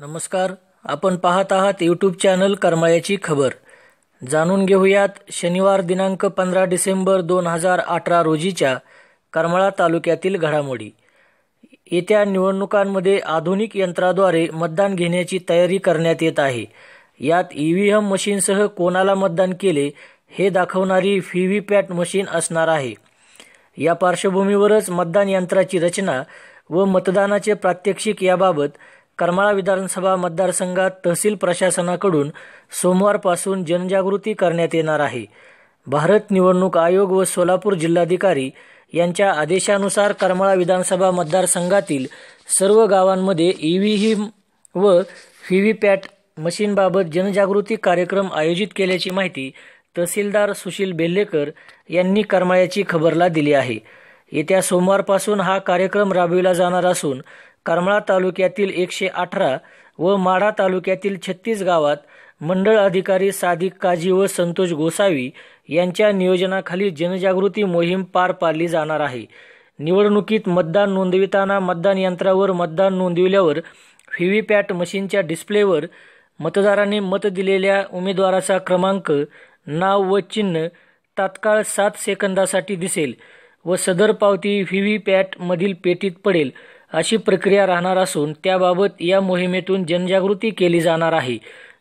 नमस्कार. आपण पाहत आहात यूट्यूब चॅनल करमाळ्याची खबर. जाणून घेऊयात शनिवार दिनांक पंधरा डिसेंबर दोन हजार अठरा रोजीच्या करमाळा तालुक्यातील घडामोडी. येत्या निवडणुकांमध्ये आधुनिक यंत्राद्वारे मतदान घेण्याची तयारी करण्यात येत आहे. यात ई व्ही एम मशीनसह कोणाला मतदान केले हे दाखवणारी व्हीव्हीपॅट मशीन असणार आहे. या पार्श्वभूमीवरच मतदान यंत्राची रचना व मतदानाचे प्रात्यक्षिक याबाबत करमाळा विधानसभा मतदारसंघात तहसील प्रशासनाकडून सोमवारपासून जनजागृती करण्यात येणार आहे. भारत निवडणूक आयोग व सोलापूर जिल्हाधिकारी यांच्या आदेशानुसार करमाळा विधानसभा मतदारसंघातील सर्व गावांमध्ये ईव्हीएम व व्हीव्हीपॅट मशीनबाबत जनजागृती कार्यक्रम आयोजित केल्याची माहिती तहसीलदार सुशील बेल्लेकर यांनी करमाळ्याची खबरला दिली आहे. येत्या सोमवारपासून हा कार्यक्रम राबविला जाणार असून करमाळा तालुक्यातील एकशे अठरा व माढा तालुक्यातील छत्तीस गावात मंडळ अधिकारी सादिक काजी व संतोष गोसावी यांच्या नियोजनाखाली जनजागृती मोहीम पार पाडली जाणार आहे. निवडणुकीत मतदान नोंदविताना मतदान यंत्रावर मतदान नोंदविल्यावर व्हीव्हीपॅट मशीनच्या डिस्प्लेवर मतदारांनी मत दिलेल्या उमेदवाराचा क्रमांक नाव व चिन्ह तात्काळ सात सेकंदासाठी दिसेल व सदर पावती व्हीव्हीपॅटमधील पेटीत पडेल. अशी प्रक्रिया राहणार असून त्याबाबत या मोहिमेतून जनजागृती केली जाणार आहे.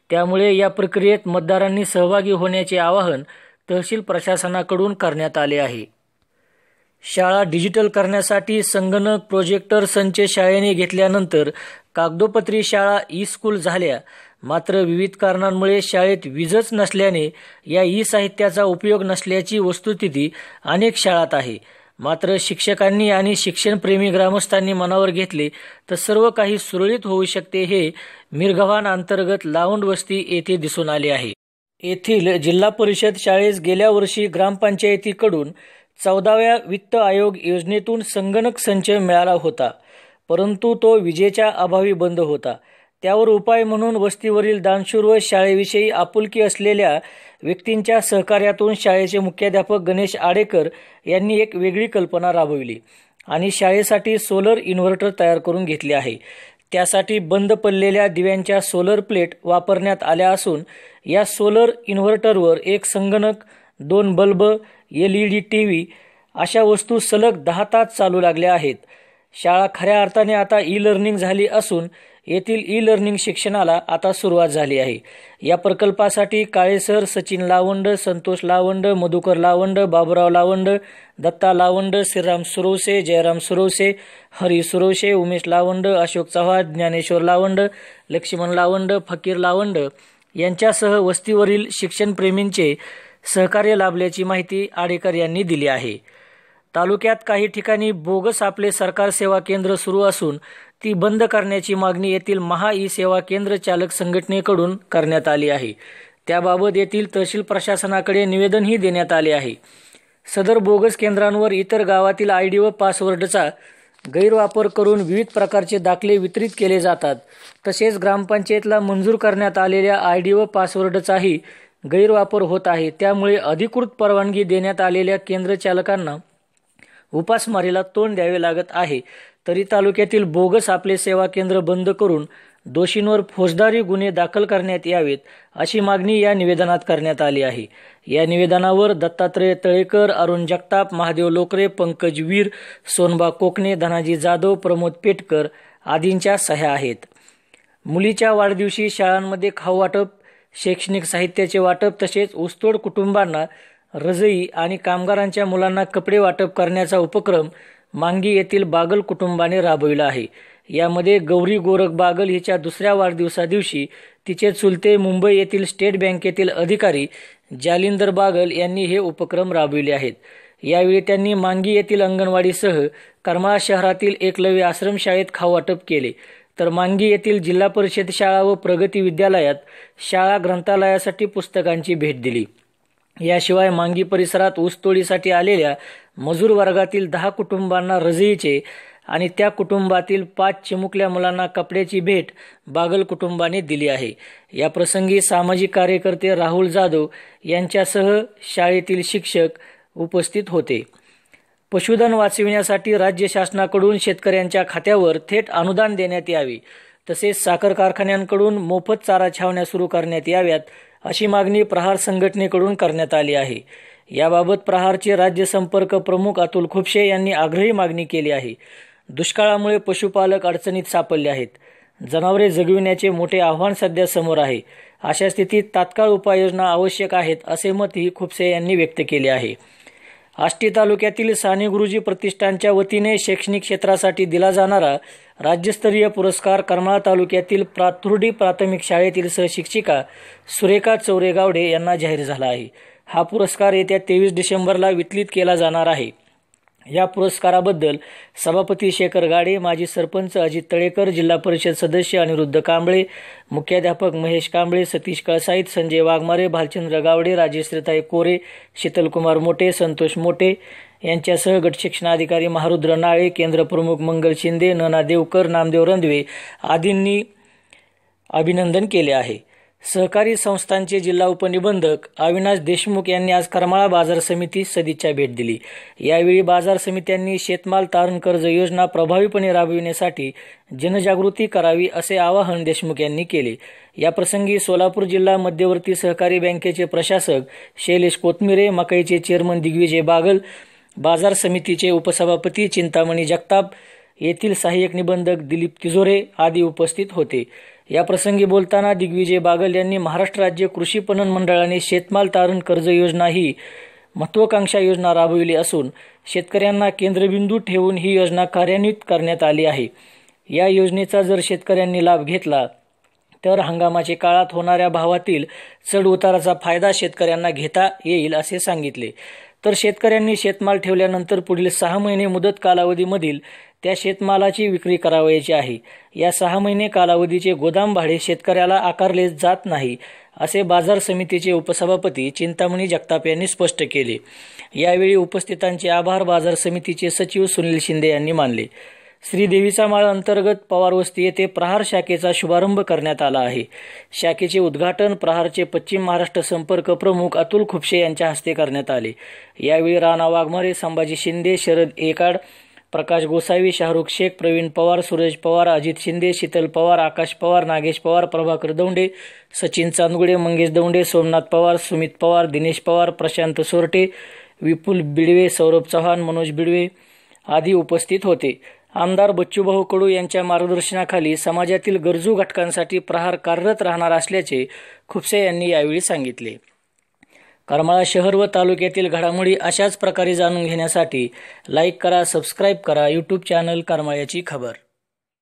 त्यामुळे या प्रक्रियेत मतदारांनी सहभागी होण्याचे आवाहन तहसील प्रशासनाकडून करण्यात आले आहे. शाळा डिजिटल करण्यासाठी संगणक प्रोजेक्टर संच शाळेने घेतल्यानंतर कागदोपत्री शाळा ई स्कूल झाल्या. मात्र विविध कारणांमुळे शाळेत वीजच नसल्याने या ई साहित्याचा उपयोग नसल्याची वस्तुस्थिती अनेक शाळात आहे. मात्र शिक्षकांनी आणि शिक्षणप्रेमी ग्रामस्थांनी मनावर घेतले तर सर्व काही सुरळीत होऊ शकते हे मिरगव्हाण अंतर्गत लावंड वस्ती येथे दिसून आले आहे. येथील जिल्हा परिषद शाळेस गेल्या वर्षी ग्रामपंचायतीकडून चौदाव्या वित्त आयोग योजनेतून संगणक संच मिळाला होता परंतु तो विजेच्या अभावी बंद होता. त्यावर उपाय म्हणून वस्तीवरील दानशूर व शाळेविषयी आपुलकी असलेल्या व्यक्तींच्या सहकार्यातून शाळेचे मुख्याध्यापक गणेश आडेकर यांनी एक वेगळी कल्पना राबविली आणि शाळेसाठी सोलर इन्व्हर्टर तयार करून घेतले आहे. त्यासाठी बंद पडलेल्या दिव्यांच्या सोलर प्लेट वापरण्यात आल्या असून या सोलर इन्व्हर्टरवर एक संगणक दोन bulb L E D T V अशा वस्तू सलग दहा तास चालू लागल्या आहेत. शाळा खऱ्या अर्थाने आता ई लर्निंग झाली असून येथील ई लर्निंग शिक्षणाला आता सुरुवात झाली आहे. या प्रकल्पासाठी काळेसर सचिन लावंड संतोष लावंड मधुकर लावंड बाबुराव लावंड दत्ता लावंड श्रीराम सुरवसे जयराम सुरवसे हरी सुरवसे उमेश लावंड अशोक चव्हाण ज्ञानेश्वर लावंड लक्ष्मण लावंड फकीर लावंड यांच्यासह वस्तीवरील शिक्षणप्रेमींचे सहकार्य लाभल्याची माहिती आडेकर यांनी दिली आहे. तालुक्यात काही ठिकाणी बोगस आपले सरकार सेवा केंद्र सुरू असून ती बंद करण्याची मागणी येथील महा ई सेवा केंद्र चालक संघटनेकडून करण्यात आली आहे. त्याबाबत येथील तहसील प्रशासनाकडे निवेदनही देण्यात आले आहे. सदर बोगस केंद्रांवर इतर गावातील आय डी व पासवर्डचा गैरवापर करून विविध प्रकारचे दाखले वितरित केले जातात. तसेच ग्रामपंचायतला मंजूर करण्यात आलेल्या आय डी व पासवर्डचाही गैरवापर होत आहे. त्यामुळे अधिकृत परवानगी देण्यात आलेल्या केंद्र चालकांना उपासमारीला तोंड द्यावे लागत आहे. तरी तालुक्यातील बोगस आपले सेवा केंद्र बंद करून दोषींवर फौजदारी गुन्हे दाखल करण्यात यावेत अशी मागणी या निवेदनात करण्यात आली आहे. या निवेदनावर दत्तात्रय तळेकर अरुण जगताप महादेव लोकरे पंकज वीर सोनबा कोकणे धनाजी जाधव प्रमोद पेटकर आदींच्या सह्या आहेत. मुलीच्या वाढदिवशी शाळांमध्ये खाऊ वाटप शैक्षणिक साहित्याचे वाटप तसेच ऊसतोड कुटुंबांना रजई आणि कामगारांच्या मुलांना कपडे वाटप करण्याचा उपक्रम मांगी येथील बागल कुटुंबाने राबविला आहे. यामध्ये गौरी गोरख बागल हिच्या दुसऱ्या वाढदिवसादिवशी तिचे चुलते मुंबई येथील स्टेट बँकेतील अधिकारी जालिंदर बागल यांनी हे उपक्रम राबविले आहेत. यावेळी त्यांनी मांगी येथील अंगणवाडीसह करमाळा शहरातील एकलव्य आश्रमशाळेत खाऊवाटप केले. तर मांगी येथील जिल्हा परिषद शाळा व प्रगती विद्यालयात शाळा ग्रंथालयासाठी पुस्तकांची भेट दिली. याशिवाय मांगी परिसरात ऊसतोडीसाठी आलेल्या मजूर वर्गातील दहा कुटुंबांना रजईचे आणि त्या कुटुंबातील पाच चिमुकल्या मुलांना कपड्याची भेट बागल कुटुंबाने दिली आहे. या प्रसंगी सामाजिक कार्यकर्ते राहुल जाधव यांच्यासह शाळेतील शिक्षक उपस्थित होते. पशुधन वाचविण्यासाठी राज्य शासनाकडून शेतकऱ्यांच्या खात्यावर थेट अनुदान देण्यात यावे. तसेच साखर कारखान्यांकडून मोफत चारा छावण्या सुरू करण्यात याव्यात अशी मागणी प्रहार संघटनेकडून करण्यात आली आहे. याबाबत प्रहारचे राज्य संपर्क प्रमुख अतुल खुपशे यांनी आग्रही मागणी केली आहे. दुष्काळामुळे पशुपालक अडचणीत सापडले आहेत. जनावरे जगविण्याचे मोठे आव्हान सध्या समोर आहे. अशा स्थितीत तात्काळ उपाययोजना आवश्यक आहेत असे मतही खुपसे यांनी व्यक्त केले आहे. आष्टी तालुक्यातील साने गुरुजी प्रतिष्ठानच्या वतीने शैक्षणिक क्षेत्रासाठी दिला जाणारा राज्यस्तरीय पुरस्कार करमाळा तालुक्यातील प्राथुर्डी प्राथमिक शाळेतील सहशिक्षिका सुरेखा चौरेगावडे यांना जाहीर झाला आहे. हा पुरस्कार येत्या तेवीस डिसेंबरला वितरित केला जाणार आहे. या पुरस्काराबद्दल सभापती शेखर गाडे माजी सरपंच अजित तळेकर जिल्हा परिषद सदस्य अनिरुद्ध कांबळे मुख्याध्यापक महेश कांबळे सतीश कळसाईत संजय वाघमारे भालचंद्र गावडे राजेश्रीताई कोरे शीतलकुमार मोठे संतोष मोठे यांच्यासह गटशिक्षणाधिकारी महारुद्र नाळे केंद्र प्रमुख मंगल शिंदे नना देवकर नामदेव रंधवे आदींनी अभिनंदन केले आहे. सहकारी संस्थांचे जिल्हा उपनिबंधक अविनाश देशमुख यांनी आज करमाळा बाजार समिती सदिच्छा भेट दिली. यावेळी बाजार समित्यांनी शेतमाल तारण कर्ज योजना प्रभावीपणे राबविण्यासाठी जनजागृती करावी असे आवाहन देशमुख यांनी केले. याप्रसंगी सोलापूर जिल्हा मध्यवर्ती सहकारी बँकेचे प्रशासक शैलेश कोथमिरे मकाईचे चेअरमन दिग्विजय बागल बाजार समितीचे उपसभापती चिंतामणी जगताप येथील सहाय्यक निबंधक दिलीप तिजोरे आदी उपस्थित होते. या प्रसंगी बोलताना दिग्विजय बागल यांनी महाराष्ट्र राज्य कृषी पणन मंडळाने शेतमाल तारण कर्ज योजना ही महत्वाकांक्षा योजना राबविली असून शेतकऱ्यांना केंद्रबिंदू ठेवून ही योजना कार्यान्वित करण्यात आली आहे. या योजनेचा जर शेतकऱ्यांनी लाभ घेतला तर हंगामाच्या काळात होणाऱ्या भावातील चढ उताराचा फायदा शेतकऱ्यांना घेता येईल असे सांगितले. तर शेतकऱ्यांनी शेतमाल ठेवल्यानंतर पुढील सहा महिने मुदत कालावधीमधील त्या शेतमालाची विक्री करावयाची आहे. या सहा महिने कालावधीचे गोदाम भाडे शेतकऱ्याला आकारले जात नाही असे बाजार समितीचे उपसभापती चिंतामणी जगताप यांनी स्पष्ट केले. यावेळी उपस्थितांचे आभार बाजार समितीचे सचिव सुनील शिंदे यांनी मानले. श्रीदेवीचा माळ अंतर्गत पवारवस्ती येथे प्रहार शाखेचा शुभारंभ करण्यात आला आहे. शाखेचे उद्घाटन प्रहारचे पश्चिम महाराष्ट्र संपर्क प्रमुख अतुल खुपशे यांच्या हस्ते करण्यात आले. यावेळी राणा वाघमारे संभाजी शिंदे शरद एकाड प्रकाश गोसावी शाहरुख शेख प्रवीण पवार सूरज पवार अजित शिंदे शीतल पवार आकाश पवार नागेश पवार प्रभाकर दौंडे सचिन चांदगुडे मंगेश दौंडे सोमनाथ पवार सुमित पवार दिनेश पवार प्रशांत सोरटे विपुल बिडवे सौरभ चव्हाण मनोज बिडवे आदी उपस्थित होते. आमदार बच्चूभाऊ कडू यांच्या मार्गदर्शनाखाली समाजातील गरजू घटकांसाठी प्रहार कार्यरत राहणार असल्याचे खुपसे यांनी यावेळी सांगितले. करमाळा शहर व तालुक्यातील घडामोडी अशाच प्रकारे जाणून घेण्यासाठी लाईक करा सबस्क्राईब करा यूट्यूब चॅनल करमाळ्याची खबर.